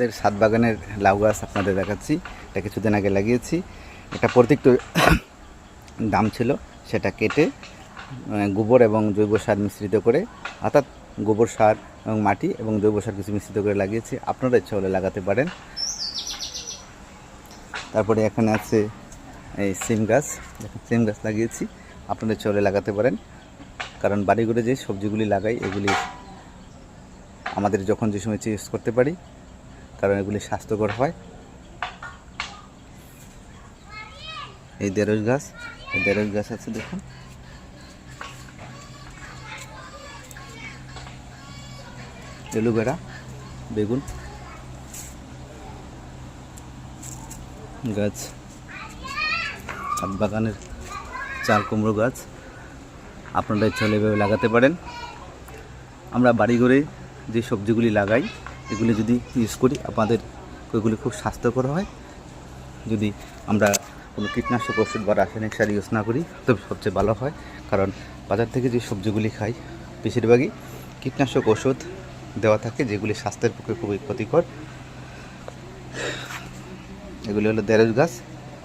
আমাদের সাত বাগানের লাউ গাছ আপনাদের দেখাচ্ছি। এটা কিছুদিন আগে লাগিয়েছি। এটা প্রত্যেকটা দাম ছিল, সেটা কেটে গোবর এবং জৈব সার মিশ্রিত করে, অর্থাৎ গোবর সার এবং মাটি এবং জৈব সার কিছু মিশ্রিত করে লাগিয়েছি। আপনারা ইচ্ছা হলে লাগাতে পারেন। তারপরে এখানে আছে এই সিম গাছ। সিম গাছ লাগিয়েছি। আপনাদের ইচ্ছা হলে লাগাতে পারেন। কারণ বাড়ি ঘরে যে সবজিগুলি লাগাই, এগুলি আমাদের যখন যে সময় ইউজ করতে পারি কারণ এগুলি স্বাস্থ্যকর হয়। এই দেড়শ গাছ, এই দেড়শ গাছ আছে দেখুন। এলোভেরা বেগুন। গাছ, ছাদ বাগানের চাল কুমড়ো গাছ। আপনারা ইচ্ছা হলে এভাবে লাগাতে পারেন। আমরা বাড়ি ঘরে যে সবজিগুলি লাগাই এগুলি যদি ইউজ করি, আমাদের ওইগুলি খুব স্বাস্থ্যকর হয়। যদি আমরা কোনো কীটনাশক ওষুধ বা রাসায়নিক সার ইউজ না করি, তবে সবচেয়ে ভালো হয়। কারণ বাজার থেকে যে সবজিগুলি খাই, বেশিরভাগই কীটনাশক ওষুধ দেওয়া থাকে, যেগুলি স্বাস্থ্যের পক্ষে খুবই ক্ষতিকর। এগুলি হলো দেড়শ গাছ,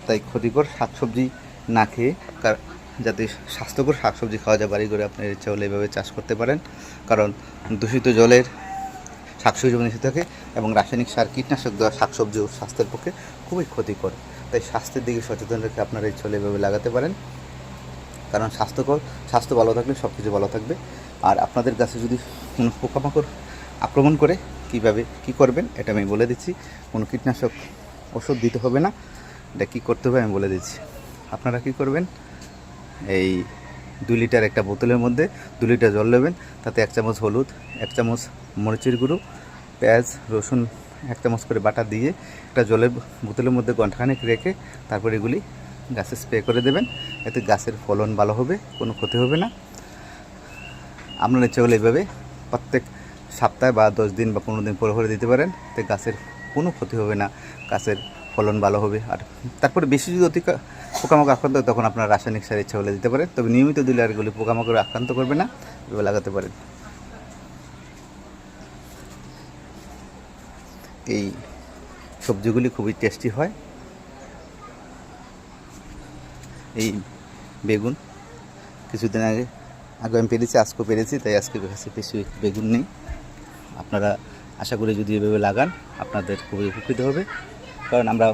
তাই ক্ষতিকর শাকসবজি না খেয়ে কার- যাতে স্বাস্থ্যকর শাকসবজি খাওয়া যায়, বাড়ি করে আপনার ইচ্ছা হলে এভাবে চাষ করতে পারেন। কারণ দূষিত জলের শাকসবজি মিশে থাকে এবং রাসায়নিক সার, কীটনাশক দেওয়া শাকসবজিও স্বাস্থ্যের পক্ষে খুবই ক্ষতিকর। তাই স্বাস্থ্যের দিকে সচেতন রেখে আপনারা এই হলে এভাবে লাগাতে পারেন। কারণ স্বাস্থ্যকর, স্বাস্থ্য ভালো থাকলে সব কিছু ভালো থাকবে। আর আপনাদের গাছে যদি কোনো পোকামাকড় আক্রমণ করে, কীভাবে, কি করবেন, এটা আমি বলে দিচ্ছি। কোনো কীটনাশক ওষুধ দিতে হবে না। এটা কী করতে হবে আমি বলে দিচ্ছি। আপনারা কি করবেন? এই দু লিটার একটা বোতলের মধ্যে দু লিটার জল নেবেন। তাতে এক চামচ হলুদ, এক চামচ মরিচের গুঁড়ো, পেঁয়াজ, রসুন, এক চামচ করে বাটা দিয়ে একটা জলের বোতলের মধ্যে ঘন্টাখানেক রেখে তারপর এগুলি গাছে স্প্রে করে দেবেন। এতে গাছের ফলন ভালো হবে, কোনো ক্ষতি হবে না। আপনার ইচ্ছে হলে এইভাবে প্রত্যেক সপ্তাহে বা দশ দিন বা পনেরো দিন পরে পরে দিতে পারেন। এতে গাছের কোনো ক্ষতি হবে না। গাছের ফলন ভালো হবে। আর তারপরে বেশি যদি অতি পোকামাকড় আক্রান্ত হয়, তখন আপনার রাসায়নিক সার ইচ্ছা হলে দিতে পারেন। তবে নিয়মিত দিলে আর এগুলি পোকামাকড় আক্রান্ত করবে না এভাবে লাগাতে পারেন। এই সবজিগুলি খুবই টেস্টি হয়। এই বেগুন, কিছুদিন আগে আগে আমি পেরেছি, আজকেও পেরেছি, তাই আজকে কাছে বেশি বেগুন নেই। আপনারা আশা করি যদি এভাবে লাগান, আপনাদের খুবই উপকৃত হবে। কারণ আমরা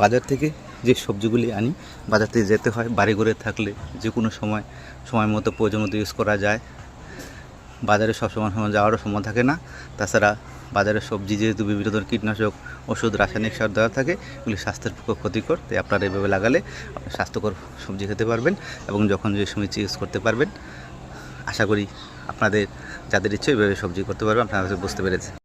বাজার থেকে যে সবজিগুলি আনি, বাজার থেকে যেতে হয় বাড়ি ঘরে থাকলে যে কোনো সময় সময় মতো প্রয়োজন মতো ইউজ করা যায়। বাজারে সব সময় যাওয়ারও সময় থাকে না। তাছাড়া বাজারের সবজি যেহেতু বিভিন্ন ধরনের কীটনাশক, ওষুধ, রাসায়নিক সার দেওয়া থাকে, এগুলি স্বাস্থ্যের পক্ষে ক্ষতিকর। তাই আপনারা এভাবে লাগালে আপনি স্বাস্থ্যকর সবজি খেতে পারবেন এবং যখন যে সময় ইউজ করতে পারবেন, আশা করি আপনাদের যাদের ইচ্ছে এভাবে সবজি করতে পারবেন, আপনারা বুঝতে পেরেছেন।